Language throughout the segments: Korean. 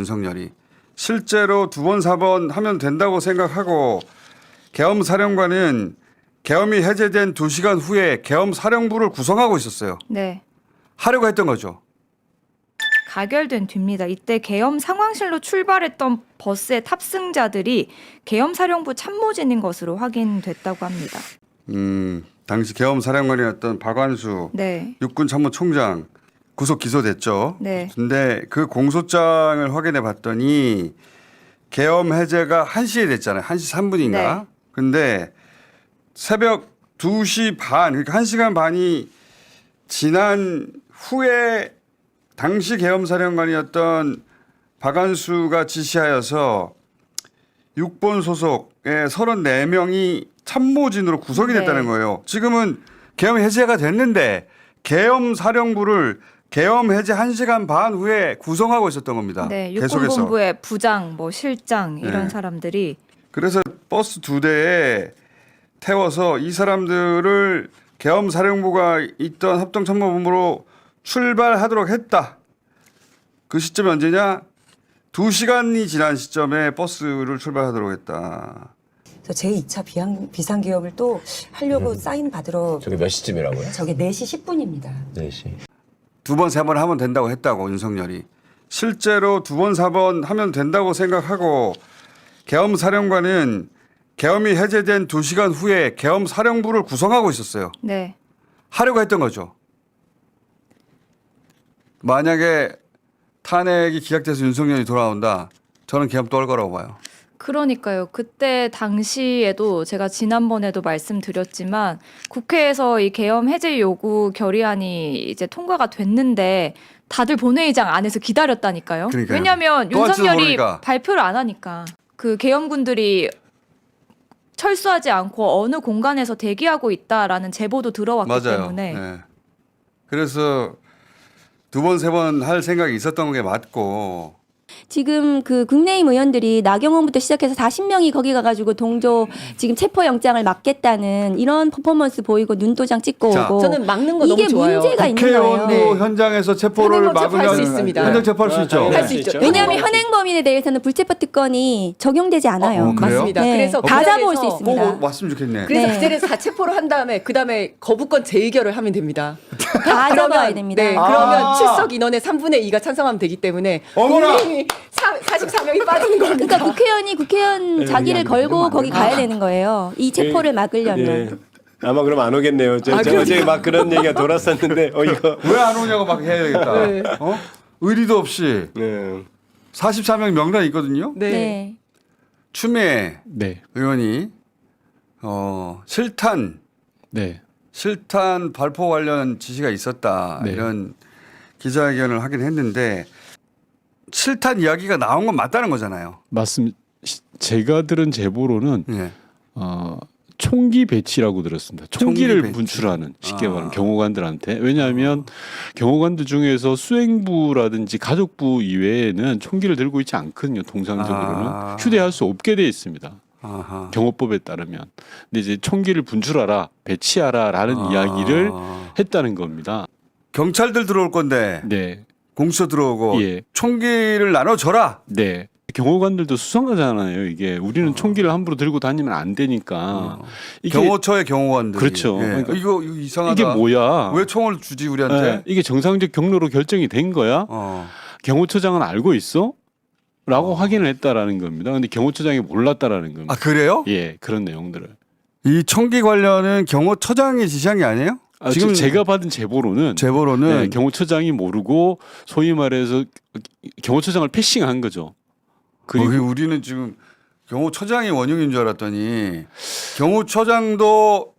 윤석열이 실제로 두 번, 사 번 하면 된다고 생각하고 계엄 사령관은 계엄이 해제된 두 시간 후에 계엄 사령부를 구성하고 있었어요. 네. 하려고 했던 거죠. 가결된 뒤입니다. 이때 계엄 상황실로 출발했던 버스의 탑승자들이 계엄 사령부 참모진인 것으로 확인됐다고 합니다. 음, 당시 계엄 사령관이었던 박완수 네. 육군 참모총장 구속 기소됐죠. 네. 근데 그 공소장을 확인해 봤더니 계엄 해제가 1시에 됐잖아요. 1시 3분인가? 네. 근데 새벽 2시 반, 그러니까 1시간 반이 지난 후에 당시 계엄 사령관이었던 박안수가 지시하여서 6본 소속의 34명이 참모진으로 구성이 네. 됐다는 거예요. 지금은 계엄 해제가 됐는데 계엄 사령부를 계엄 해제 1시간 반 후에 구성하고 있었던 겁니다. 네. 계속해서. 육군본부의 부장, 뭐 실장 이런 네. 사람들이 그래서 버스 두 대에 태워서 이 사람들을 계엄 사령부가 있던 합동참모본부로 출발하도록 했다. 그 시점이 언제냐? 두 시간이 지난 시점에 버스를 출발하도록 했다. 그래서 제2차 비상, 비상기업을 또 하려고 사인 받으러 저게 몇 시쯤이라고요? 저게 4시 10분입니다. 4시. 두 번, 세 번 하면 된다고 했다고 윤석열이. 실제로 두 번, 사번 하면 된다고 생각하고 계엄 사령관은 계엄이 해제된 두 시간 후에 계엄 사령부를 구성하고 있었어요. 네. 하려고 했던 거죠. 만약에 탄핵이 기각돼서 윤석열이 돌아온다. 저는 계엄 또 할 거라고 봐요. 그러니까요. 그때 당시에도 제가 지난번에도 말씀드렸지만 국회에서 이 계엄 해제 요구 결의안이 이제 통과가 됐는데 다들 본회의장 안에서 기다렸다니까요. 그러니까요. 왜냐하면 또 할지도 윤석열이 모르니까. 발표를 안 하니까 그 계엄군들이 철수하지 않고 어느 공간에서 대기하고 있다라는 제보도 들어왔기 맞아요. 때문에 네. 그래서 두 번, 세 번 할 생각이 있었던 게 맞고 지금 그 국내임 의원들이 나경원부터 시작해서 40명이 거기 가가지고 동조 지금 체포 영장을 막겠다는 이런 퍼포먼스 보이고 눈도장 찍고 자, 오고 저는 막는 거 이게 너무 좋아요. 문제가 있는 국회의원도 거예요. 현장에서 체포를 현행범 체포할 막으면 수 있습니다. 현장 체포할 수 있죠. 할 수 있죠. 왜냐하면 현행범인에 대해서는 불체포 특권이 적용되지 않아요. 어, 그래요? 맞습니다. 네. 그래서 다 그 잡아올 수 자리에서 있습니다. 꼭 왔으면 좋겠네. 그래서 네. 그 자리에서 다 체포를 한 다음에 그 다음에 거부권 재의결을 하면 됩니다. 다 잡아야 됩니다. 네, 아. 그러면 출석 인원의 3분의 2가 찬성하면 되기 때문에 어머나! 국민이 44명이 빠지는 겁니다. 그러니까 국회의원이 국회의원 자기를 걸고 안 거기. 가야 되는 거예요. 이 체포를 막으려면. 예. 아마 그럼 안 오겠네요. 저, 아, 저 어제 막 그런 얘기가 돌았었는데 어 이거 왜 안 오냐고 막 해야 되겠다. 네. 어? 의리도 없이 네. 44명 명단이 있거든요. 네. 네. 추미애 네, 의원이 어, 실탄 네, 실탄 발포 관련 지시가 있었다 네. 이런 기자회견을 하긴 했는데 실탄 이야기가 나온 건 맞다는 거잖아요. 맞습니다. 시- 제가 들은 제보로는 예. 어, 총기 배치라고 들었습니다. 총기를 총기 배치. 분출하는 쉽게 아. 말하면 경호관들한테 왜냐하면 경호관들 중에서 수행부라든지 가족부 이외에는 총기를 들고 있지 않거든요. 통상적으로는 아. 휴대할 수 없게 돼 있습니다. 아하. 경호법에 따르면 근데 이제 총기를 분출하라 배치하라라는 아. 이야기를 했다는 겁니다. 경찰들 들어올 건데 네, 공수처 들어오고 예, 총기를 나눠줘라. 네. 경호관들도 수상하잖아요. 이게 우리는 총기를 함부로 들고 다니면 안 되니까 어. 이게 경호처의 경호관들. 그렇죠. 예. 그러니까 이거, 이거 이상하다. 이게 뭐야? 왜 총을 주지 우리한테? 네, 이게 정상적 경로로 결정이 된 거야? 어. 경호처장은 알고 있어? 라고 확인을 했다라는 겁니다. 근데 경호처장이 몰랐다라는 겁니다. 아 그래요? 예, 그런 내용들을. 이 총기 관련은 경호처장이 지시한 게 아니에요? 아, 지금 제가 받은 제보로는 제보로는 네, 경호처장이 모르고 소위 말해서 경호처장을 패싱한 거죠. 그리고 거기 우리는 지금 경호처장이 원흉인 줄 알았더니 경호처장도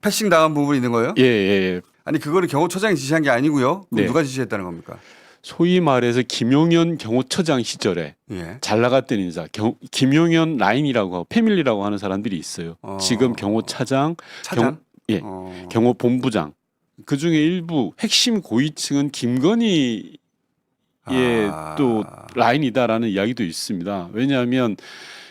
패싱 당한 부분이 있는 거예요? 예, 예. 아니 그거는 경호처장이 지시한 게 아니고요. 네. 누가 지시했다는 겁니까? 소위 말해서 김용현 경호처장 시절에 예. 잘 나갔던 인사 경, 김용현 라인이라고 패밀리라고 하는 사람들이 있어요. 어. 지금 경호차장, 차장. 경, 예, 어. 경호 본부장 그 중에 일부 핵심 고위층은 김건희의 아. 또 라인이다라는 이야기도 있습니다. 왜냐하면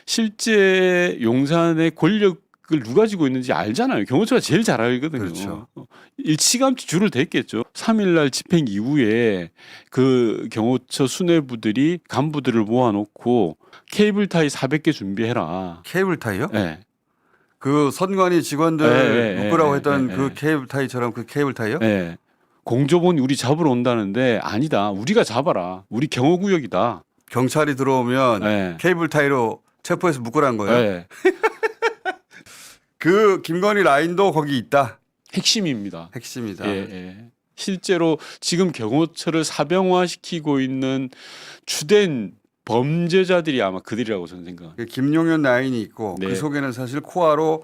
실제 용산의 권력 그걸 누가 지고 있는지 알잖아요. 경호처가 제일 잘 알거든요. 그렇죠. 어, 일찌감치 줄을 댔겠죠. 3일날 집행 이후에 그 경호처 수뇌부들이 간부들을 모아놓고 케이블 타이 400개 준비해라. 케이블 타이요? 예. 그 선관위 직원들 예, 예, 묶으라고 예, 했던 예, 그 예. 케이블 타이처럼 그 케이블 타이요? 예. 공조본이 우리 잡으러 온다는데 아니다. 우리가 잡아라. 우리 경호구역이다. 경찰이 들어오면 예. 케이블 타이로 체포해서 묶으라는 거예요. 예. 그 김건희 라인도 거기 있다. 핵심입니다. 핵심이다. 예, 예. 실제로 지금 경호처를 사병화시키고 있는 주된 범죄자들이 아마 그들이라고 저는 생각합니다. 그 김용현 라인이 있고 네. 그 속에는 사실 코아로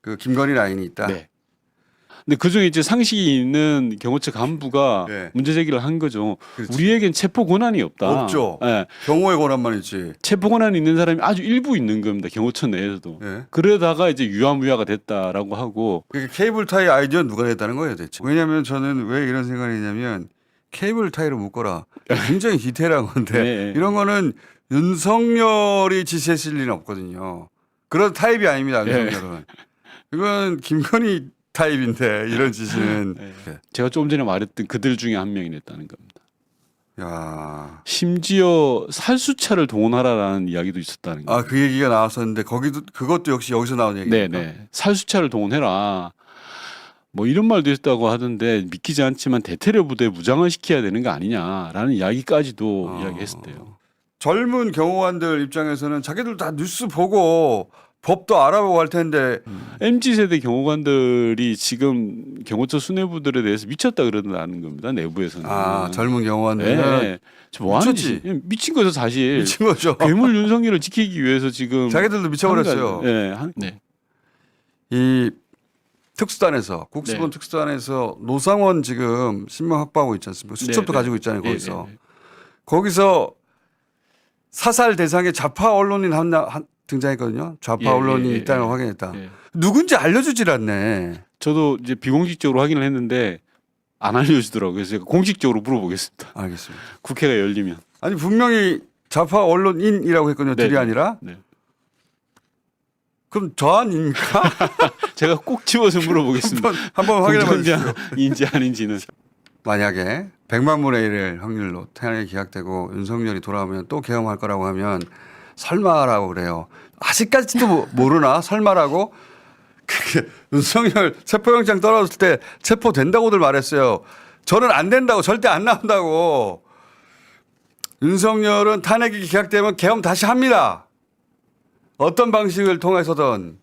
그 김건희 라인이 있다. 네. 근데 그중에 이제 상식이 있는 경호처 간부가 네. 문제 제기를 한 거죠. 그렇지. 우리에겐 체포 권한이 없다. 없죠. 예. 경호의 권한만 있지. 체포 권한이 있는 사람이 아주 일부 있는 겁니다. 경호처 내에서도. 예. 그러다가 이제 유야무야가 됐다라고 하고 그 케이블 타이 아이디어 는 누가 냈다는 거예요, 대체? 왜냐하면 저는 왜 이런 생각을 했냐면 케이블 타이로 묶어라. 굉장히 디테일한 건데 네. 이런 거는 윤석열이 지시했을 리는 없거든요. 그런 타입이 아닙니다, 네. 윤석열은. 이건 김건희 타입인데 이런 지시는. 네. 제가 조금 전에 말했던 그들 중에 한 명이 냈다는 겁니다. 야, 심지어 살수차를 동원하라라는 이야기도 있었다는 거예요. 아 그 얘기가 나왔었는데 거기도 그것도 역시 여기서 나온 얘기입니까? 네네. 살수차를 동원해라. 뭐 이런 말도 있다고 하던데 믿기지 않지만 대테러 부대 무장을 시켜야 되는 거 아니냐라는 이야기까지도 어. 이야기했었대요. 젊은 경호관들 입장에서는 자기들 다 뉴스 보고 법도 알아보고 할 텐데 MZ 세대 경호관들이 지금 경호처 수뇌부들에 대해서 미쳤다 그러다는 겁니다. 내부에서는. 아 젊은 경호관들은 네. 미쳤지. 짓이- 미친 거죠 사실. 미친 거죠. 괴물 윤석열을 지키기 위해서 지금 자기들도 미쳐버렸어요. 네. 한- 네. 이 특수단에서 국수본 네. 특수단에서 노상원 지금 신명 확보하고 있지 않습니까? 수첩도 네, 네. 가지고 있잖아요 네, 거기서 네, 네. 거기서 사살 대상의 좌파 언론인 하나 한- 등장했거든요. 좌파 예, 언론이 예, 예, 있다는 걸 예. 확인했다. 예. 누군지 알려주질 않네. 저도 이제 비공식적으로 확인을 했는데 안 알려주더라고요. 그래서 제가 공식적으로 물어보겠습니다. 알겠습니다. 국회가 열리면. 아니 분명히 좌파 언론인이라고 했거든요. 네, 네. 아니라 네. 그럼 저 아닙니까? 제가 꼭 집어서 물어보겠습니다. 한번 한번 확인해 봐 주십시오. 인지 아닌지는. 만약에 100만 분의 1의 확률로 태양이 기각되고 윤석열이 돌아오면 또 계엄할 거라고 하면 설마라고 그래요. 아직까지도 모- 모르나 설마라고 그게 윤석열 체포영장 떨어졌을 때 체포된다고들 말했어요. 저는 안 된다고 절대 안 나온다고. 윤석열은 탄핵이 기각되면 계엄 다시 합니다. 어떤 방식을 통해서든